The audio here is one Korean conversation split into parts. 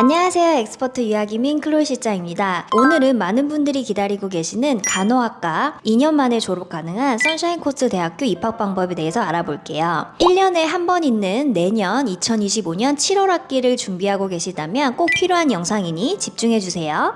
안녕하세요. 엑스퍼트 유학이민 클로이 실장입니다. 오늘은 많은 분들이 기다리고 계시는 간호학과 2년 만에 졸업 가능한 선샤인 코스 대학교 입학 방법에 대해서 알아볼게요. 1년에 한 번 있는 내년 2025년 7월 학기를 준비하고 계시다면 꼭 필요한 영상이니 집중해 주세요.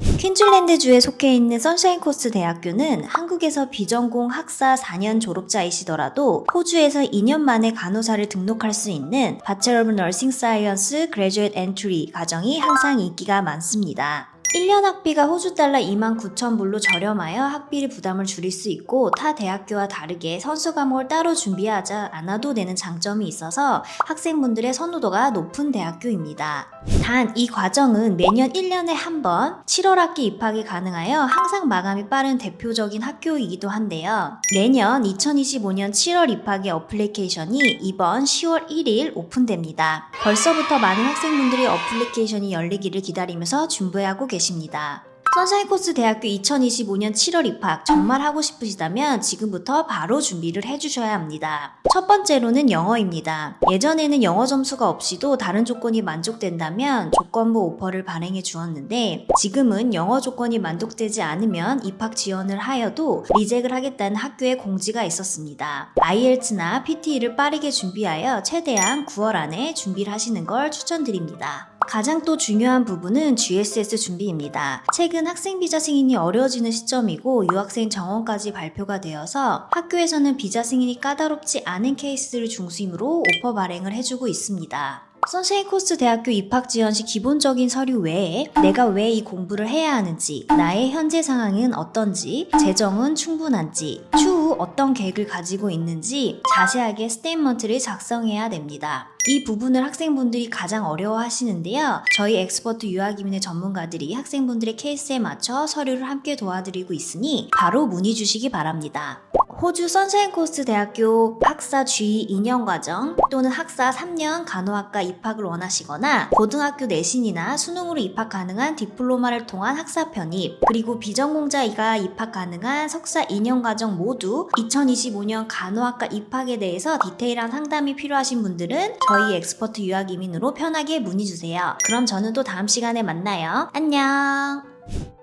퀸즐랜드주에 속해 있는 선샤인 코스 대학교는 한국에서 비전공 학사 4년 졸업자이시더라도 호주에서 2년 만에 간호사를 등록할 수 있는 Bachelor of Nursing Science Graduate Entry 과정이 항상 인기가 많습니다. 1년 학비가 호주 달러 29,000불로 저렴하여 학비를 부담을 줄일 수 있고 타 대학교와 다르게 선수 과목을 따로 준비하지 않아도 되는 장점이 있어서 학생분들의 선호도가 높은 대학교입니다. 단 이 과정은 매년 1년에 한 번 7월 학기 입학이 가능하여 항상 마감이 빠른 대표적인 학교이기도 한데요. 내년 2025년 7월 입학의 어플리케이션이 이번 10월 1일 오픈됩니다. 벌써부터 많은 학생분들이 어플리케이션이 열리기를 기다리면서 준비하고 계십니다. 선샤인 코스 대학교 2025년 7월 입학 정말 하고 싶으시다면 지금부터 바로 준비를 해주셔야 합니다. 첫 번째로는 영어입니다. 예전에는 영어 점수가 없이도 다른 조건이 만족된다면 조건부 오퍼를 발행해 주었는데 지금은 영어 조건이 만족되지 않으면 입학 지원을 하여도 리젝을 하겠다는 학교의 공지가 있었습니다. IELTS나 PTE를 빠르게 준비하여 최대한 9월 안에 준비를 하시는 걸 추천드립니다. 가장 또 중요한 부분은 GSS 준비입니다. 최근 학생 비자 승인이 어려워지는 시점이고 유학생 정원까지 발표가 되어서 학교에서는 비자 승인이 까다롭지 않은 케이스를 중심으로 오퍼 발행을 해주고 있습니다. 선샤인 코스 대학교 입학 지원 시 기본적인 서류 외에 내가 왜 이 공부를 해야 하는지, 나의 현재 상황은 어떤지, 재정은 충분한지, 추후 어떤 계획을 가지고 있는지 자세하게 스테이먼트를 작성해야 됩니다. 이 부분을 학생분들이 가장 어려워 하시는데요. 저희 엑스퍼트 유학이민의 전문가들이 학생분들의 케이스에 맞춰 서류를 함께 도와드리고 있으니 바로 문의 주시기 바랍니다. 호주 선샤인 코스 대학교 학사 G 2년 과정 또는 학사 3년 간호학과 입학을 원하시거나 고등학교 내신이나 수능으로 입학 가능한 디플로마를 통한 학사 편입 그리고 비전공자가 입학 가능한 석사 2년 과정 모두 2025년 간호학과 입학에 대해서 디테일한 상담이 필요하신 분들은 저희 엑스퍼트 유학 이민으로 편하게 문의 주세요. 그럼 저는 또 다음 시간에 만나요. 안녕.